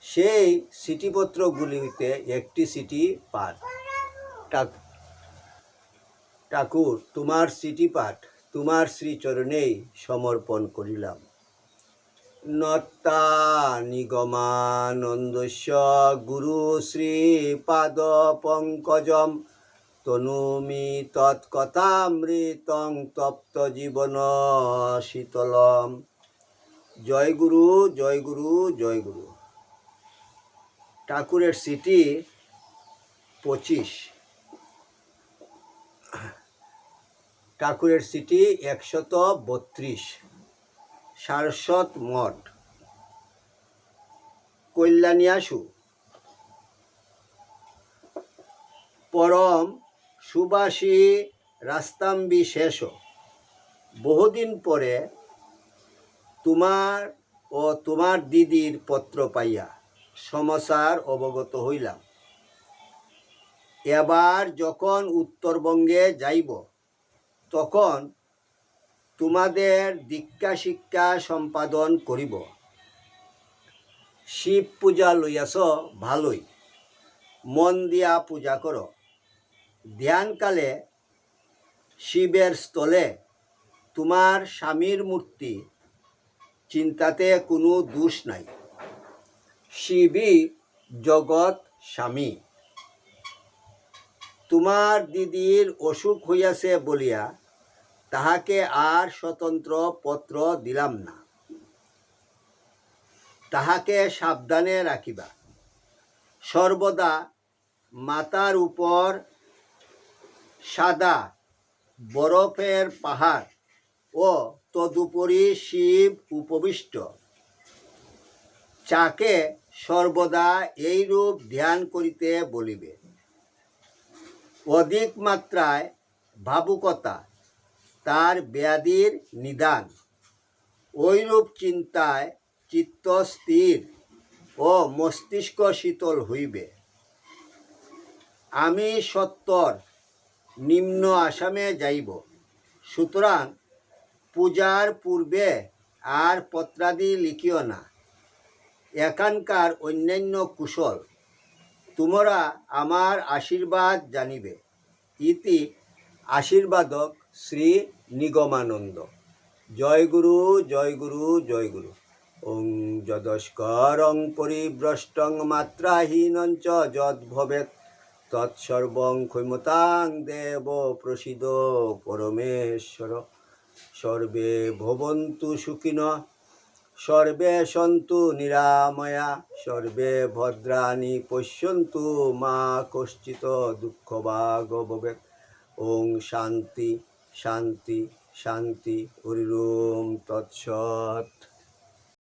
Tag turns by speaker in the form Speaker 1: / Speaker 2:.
Speaker 1: সেই সিটিপত্রগুলিতে একটি সিটি পাঠ। ঠাক- ঠাকুর, তোমার সিটি পাঠ, তোমার শ্রীচরণেই সমর্পণ করিলাম। নত্তা নিগমানন্দস্য গুরু শ্রীপাদ পঙ্কজম তনুমি তৎকথামৃতং তপ্ত জীবন শীতলম। জয় গুরু জয় গুরু জয় গুরু। ঠাকুরের সিটি পঁচিশ। ঠাকুরের সিটি একশত বত্রিশ। সারস্বত মঠ। কল্যাণিয়াসু পরম সুবাসী রাস্তাম্বি শেষ। বহুদিন পরে তোমার ও তোমার দিদির পত্র পাইয়া সমাচার অবগত হইলাম। এবার যখন উত্তরবঙ্গে যাইব, তখন তোমাদের দীক্ষা শিক্ষা সম্পাদন করিব। শিব পূজা লইয়াছ ভালোই, মন দিয়া পূজা কর। ধ্যানকালে শিবের স্থলে তোমার স্বামীর মূর্তি, চিন্তাতে কোনো দোষ নাই। শিবই জগৎ স্বামী। তোমার দিদির অসুখ হইয়াছে বলিয়া তাহাকে আর স্বতন্ত্র পত্র দিলাম না। তাহাকে সাবধানে রাখিবা। সর্বদা মাতার উপর সাদা বরফের পাহাড় ও তদুপরি শিব উপবিষ্ট। চাকে সর্বদা এইরূপ ধ্যান করিতে বলিবে। অধিক মাত্রায় ভাবুকতা, তার ব্যাধির নিদান, ঐরূপ চিন্তায় চিত্ত স্থির ও মস্তিষ্ক শীতল হইবে। আমি সত্তর, নিম্ন আসামে যাইব, সুতরাং পূজার পূর্বে আর পত্রাদি লিখিও না। এখানকার অন্যান্য কুশল, তোমরা আমার আশীর্বাদ জানিবে। ইতি আশীর্বাদক শ্রী নিগমানন্দ। জয় গুরু জয় গুরু জয় গুরু। ওং যদস্করং পরিভ্রষ্টং মাত্রাহীনং চ যদ তৎসর্বং ক্ষমতাং দেব প্রসিদ পরমেশ্বর। সর্বে ভবন্তু সুখিন সর্বে সন্তু নিরাময়া, সর্বে ভদ্রাণী পশ্যন্তু, মা কশ্চিত দুঃখ ভাগ ওং শান্তি শান্তি শান্তি হরিম তৎসৎ।